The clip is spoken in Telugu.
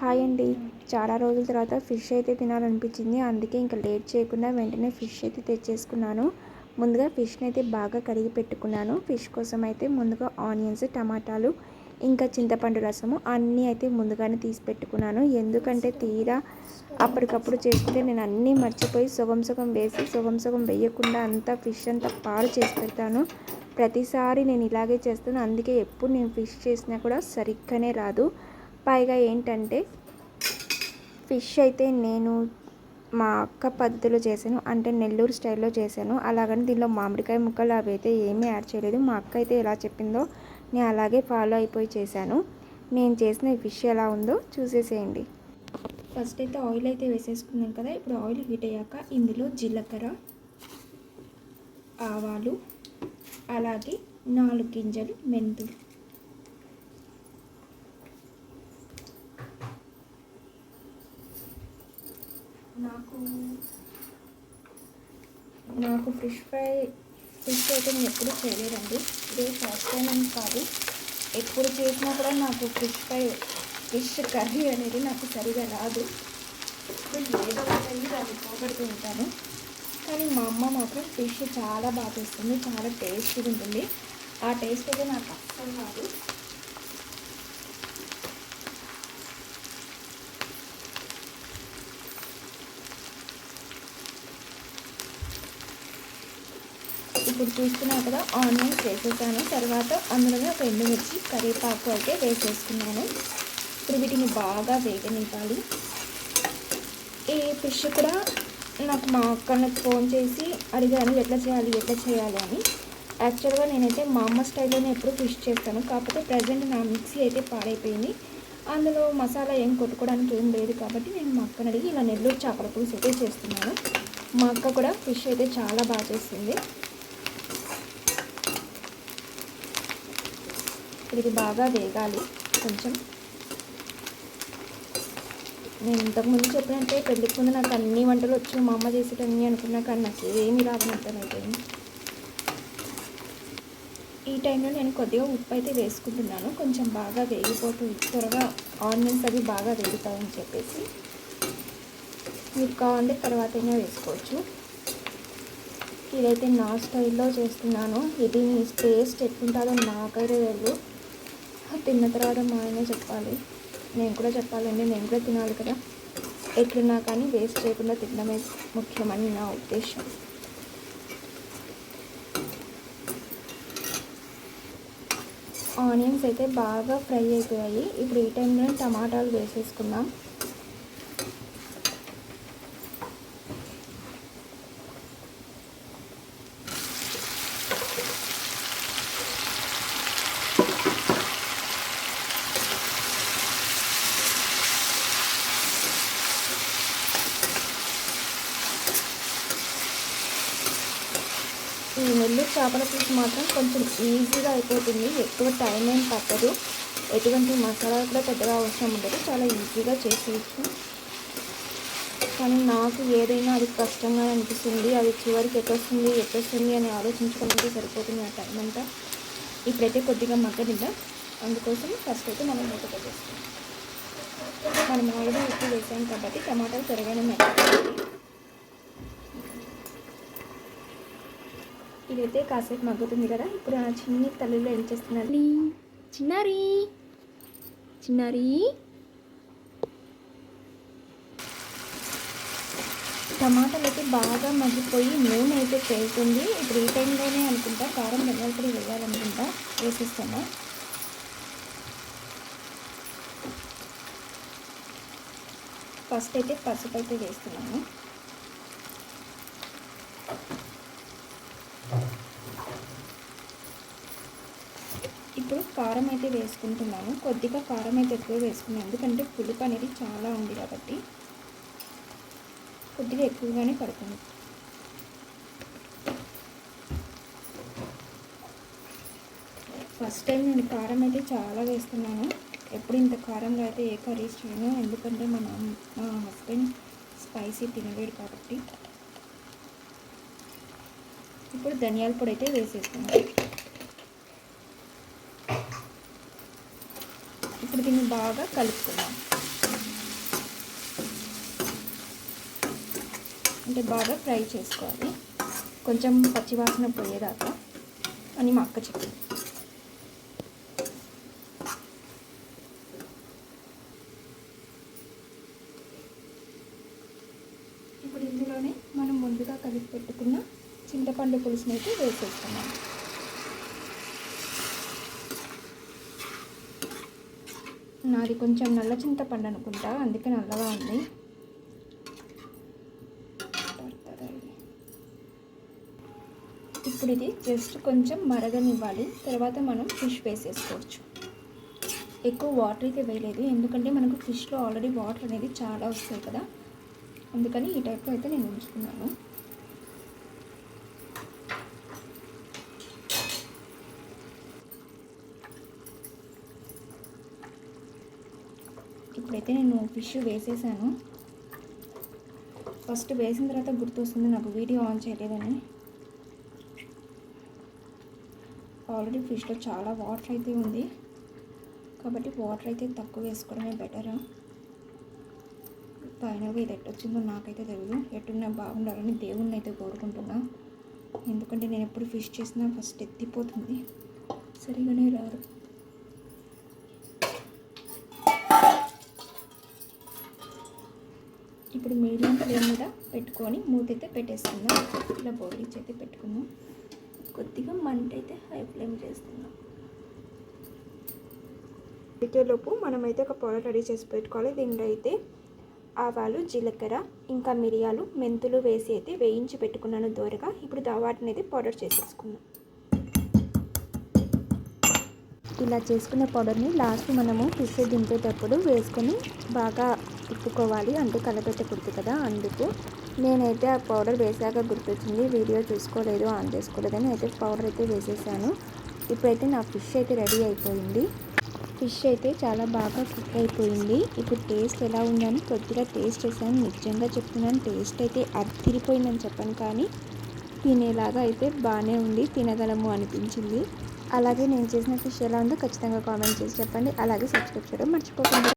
హాయ్ అండి. చాలా రోజుల తర్వాత ఫిష్ అయితే తినాలనిపించింది. అందుకే ఇంకా లేట్ చేయకుండా వెంటనే ఫిష్ అయితే తెచ్చేసుకున్నాను. ముందుగా ఫిష్ని అయితే బాగా కడిగి పెట్టుకున్నాను. ఫిష్ కోసం అయితే ముందుగా ఆనియన్స్ టమాటాలు ఇంకా చింతపండు రసము అన్నీ అయితే ముందుగానే తీసి పెట్టుకున్నాను. ఎందుకంటే తీరా అప్పటికప్పుడు చేసుకుంటే నేను అన్నీ మర్చిపోయి సుగం సుగం వేసి సుగం సుగం వేయకుండా అంతా ఫిష్ అంతా పాడు చేసి పెడతాను. ప్రతిసారి నేను ఇలాగే చేస్తాను. అందుకే ఎప్పుడు నేను ఫిష్ చేసినా కూడా సరిగ్గానే రాదు. పైగా ఏంటంటే ఫిష్ అయితే నేను మా అక్క పద్ధతిలో చేశాను. అంటే నెల్లూరు స్టైల్లో చేశాను. అలాగని దీనిలో మామిడికాయ ముక్కలు అవి అయితే ఏమీ యాడ్ చేయలేదు. మా అక్క అయితే ఎలా చెప్పిందో నేను అలాగే ఫాలో అయిపోయి చేశాను. నేను చేసిన ఫిష్ ఎలా ఉందో చూసేసేయండి. ఫస్ట్ అయితే ఆయిల్ అయితే వేసేసుకున్నాం కదా ఇప్పుడు ఆయిల్ హీట్ అయ్యాక ఇందులో జీలకర్ర ఆవాలు అలాగే నాలుగు గింజలు మెంతులు. నాకు నాకు ఫిష్ ఫ్రై ఫిష్ అయితే నేను ఎప్పుడు చేయలేదండి. ఇదే ఫస్ట్ టైం అని కాదు. ఎప్పుడు చేసినా కూడా నాకు ఫిష్ ఫ్రై ఫిష్ కర్రీ అనేది నాకు సరిగా రాదు. ఏదో ఒకటి దాన్ని పోగొడుతూ ఉంటాను. కానీ మా అమ్మ మాత్రం ఫిష్ చాలా బాగా చేస్తుంది. చాలా టేస్టీగా ఉంటుంది. ఆ టేస్ట్ అయితే నాకు అస్సలు రాదు. ఇప్పుడు చూస్తున్నావు కదా ఆనియన్స్ వేసేసాను. తర్వాత అందులోనే ఒక ఎండుమిర్చి కరివేపాకు అయితే వేసేసుకున్నాను. ఇప్పుడు వీటిని బాగా వేగనివ్వాలి. ఈ ఫిష్ కూడా నాకు మా అక్క ఫోన్ చేసి అడిగాను ఎట్లా చేయాలి ఎట్లా చేయాలి అని. యాక్చువల్గా నేనైతే మా అమ్మ స్టైల్లోనే ఎప్పుడు ఫిష్ చేస్తాను. కాకపోతే ప్రజెంట్ నా మిక్సీ అయితే పాడైపోయింది. అందులో మసాలా ఏం కొట్టుకోవడానికి ఏం లేదు కాబట్టి నేను మా అక్కని అడిగి ఇలా నెల్లూరు చేపల పులుసు అయితే చేస్తున్నాను. మా అక్క కూడా ఫిష్ అయితే చాలా బాగా చేస్తుంది. ఇది బాగా వేగాలి. కొంచెం. నేను ఇంతకుముందు చెప్పినట్టే పెళ్ళికి ముందు నాకు అన్ని వంటలు వచ్చు. మా అమ్మ చేసేటన్నీ అనుకున్నా కానీ నాకు ఏమి రావనర్థమైపోయింది ఈ టైంలో నేను కొద్దిగా ఉప్పు అయితే వేసుకుంటున్నాను. కొంచెం బాగా వేగిపోతుంది త్వరగా ఆనియన్స్ అవి బాగా వేగుతాయని చెప్పేసి. మీరు కావాలంటే తర్వాత వేసుకోవచ్చు. ఇదైతే నా స్టైల్లో చేస్తున్నాను. ఇది మీ టేస్ట్ ఎట్లుంటుందో నాకైతే వెళ్ళు తిన్న తర్వాత మా ఆయనే చెప్పాలి. నేను కూడా చెప్పాలండి నేను కూడా తినాలి కదా. ఎట్లున్నా కానీ వేస్ట్ చేయకుండా తినడమే ముఖ్యమని నా ఉద్దేశం. ఆనియన్స్ అయితే బాగా ఫ్రై అయిపోయాయి. ఇప్పుడు ఈ టైంలో టమాటాలు వేసేసుకుందాం. ఈ నెల్లూరు చేపల పులుసు మాత్రం కొంచెం ఈజీగా అయిపోతుంది. ఎక్కువ టైం ఏం పట్టదు. ఎటువంటి మసాలాలు కూడా పెద్దగా అవసరం ఉండదు. చాలా ఈజీగా చేసేయచ్చు. కానీ నాకు ఏదైనా అది కష్టంగా అనిపిస్తుంది అది చివరికి ఎట్టొస్తుంది ఎట్టొస్తుంది అని ఆలోచించుకోవడానికి సరిపోతుంది ఆ టైం అంతా. ఇప్పుడైతే కొద్దిగా మగ్గనిద్దాం. అందుకోసం ఫస్ట్ అయితే మనం మూత పెట్టేస్తాం. మనం ఆల్రెడీ ఉప్పు వేసాం కాబట్టి టమాటాలు త్వరగానే మెత్తగా ఇదైతే కాసేపు మగ్గుతుంది కదా. ఇప్పుడు ఆ చిన్ని తల్లిలో ఏం చేస్తున్నారు? చిన్నారి చిన్నారి టమాటాలు అయితే బాగా మగ్గిపోయి నూనె అయితే తేలుతుంది ఇప్పుడు ఈ టైంలోనే అనుకుంటా కారం ధనియాల పొడి వేయాలనుకుంటా వేసేస్తాను. ఫస్ట్ అయితే పసుపు అయితే వేస్తున్నాను ఇప్పుడు కారం అయితే వేసుకుంటున్నాను. కొద్దిగా కారం అయితే ఎక్కువ వేసుకున్నాను. ఎందుకంటే పులుపు అనేది చాలా ఉంది కాబట్టి కొద్దిగా ఎక్కువగానే పడుతుంది. ఫస్ట్ టైం నేను కారం అయితే చాలా వేస్తున్నాను. ఎప్పుడు ఇంత కారంగా అయితే ఏ కర్రీస్ చేయను. ఎందుకంటే మా మా హస్బెండ్ స్పైసీ తినలేడు కాబట్టి. ఇప్పుడు ధనియాల పొడి అయితే వేసేస్తున్నాను ఇప్పుడు దీన్ని బాగా కలుపుకుందాం. అంటే బాగా ఫ్రై చేసుకోవాలి. కొంచెం పచ్చివాసన పోయేదాకా అని మా అక్క చెప్పింది. ఇప్పుడు ఇందులోనే మనం ముందుగా కలిపి పెట్టుకున్న చింతపండు పులుసునైతే వేసేస్తున్నాం నాది కొంచెం నల్ల చింతపండు అనుకుంటా అందుకే నల్లగా ఉంది. ఇప్పుడు ఇది జస్ట్ కొంచెం మరగనివ్వాలి తర్వాత మనం ఫిష్ వేసేసుకోవచ్చు. ఎక్కువ వాటర్ అయితే వేయలేదు ఎందుకంటే మనకు ఫిష్లో ఆల్రెడీ వాటర్ అనేది చాలా వస్తాయి కదా. అందుకని ఈ టైప్లో అయితే నేను ఉంచుకున్నాను. ఇప్పుడైతే నేను ఫిష్ వేసేసాను. ఫస్ట్ వేసిన తర్వాత గుర్తొస్తుంది నాకు వీడియో ఆన్ చేయలేదని. ఆల్రెడీ ఫిష్లో చాలా వాటర్ అయితే ఉంది. కాబట్టి వాటర్ అయితే తక్కువ వేసుకోవడమే బెటర్ ఫైనల్గా ఇది ఎట్టొచ్చిందో నాకైతే తెలియదు ఎట్టున్నా బాగుండాలని దేవుణ్ణి అయితే కోరుకుంటున్నా. ఎందుకంటే నేను ఎప్పుడు ఫిష్ చేసినా ఫస్ట్ ఎత్తిపోతుంది. సరిగానే రారు. ఇప్పుడు మీడియం ఫ్లేమ్ మీద పెట్టుకొని మూత అయితే పెట్టేసుకుందాం. ఇలా బోర్లిచ్చి అయితే పెట్టుకుందాం. కొద్దిగా మంట అయితే హై ఫ్లేమ్ చేస్తున్నాం. పెట్టేలోపు మనమైతే ఒక పౌడర్ రెడీ చేసి పెట్టుకోవాలి. దీంట్లో అయితే ఆవాలు జీలకర్ర ఇంకా మిరియాలు మెంతులు వేసి అయితే వేయించి పెట్టుకున్నాను దోరగా. ఇప్పుడు దా- వాటిని అయితే పౌడర్ చేసేసుకుందాం. ఇలా చేసుకున్న పౌడర్ని లాస్ట్ మనము ఫిష్ దింపేటప్పుడు వేసుకొని బాగా తిప్పుకోవాలి. అంటే కలపెట్టకూడదు కదా అందుకు. నేనైతే ఆ పౌడర్ వేసాక గుర్తొచ్చింది. వీడియో చూసుకోలేదు ఆన్ చేసుకోలేదని అయితే పౌడర్ అయితే వేసేసాను. ఇప్పుడైతే నా ఫిష్ అయితే రెడీ అయిపోయింది. ఫిష్ అయితే చాలా బాగా కుక్ అయిపోయింది. ఇప్పుడు టేస్ట్ ఎలా ఉందని కొద్దిగా టేస్ట్ చేశాను. నిజంగా చెప్తున్నాను టేస్ట్ అయితే అదిరిపోయిందని చెప్పాను కానీ తినేలాగా అయితే బాగానే ఉంది తినగలము అనిపించింది. అలాగే నేను చేసిన ఫిష్ ఎలా ఉందో ఖచ్చితంగా కామెంట్ చేసి చెప్పండి. అలాగే సబ్స్క్రైబ్ చేయడం మర్చిపోకండి.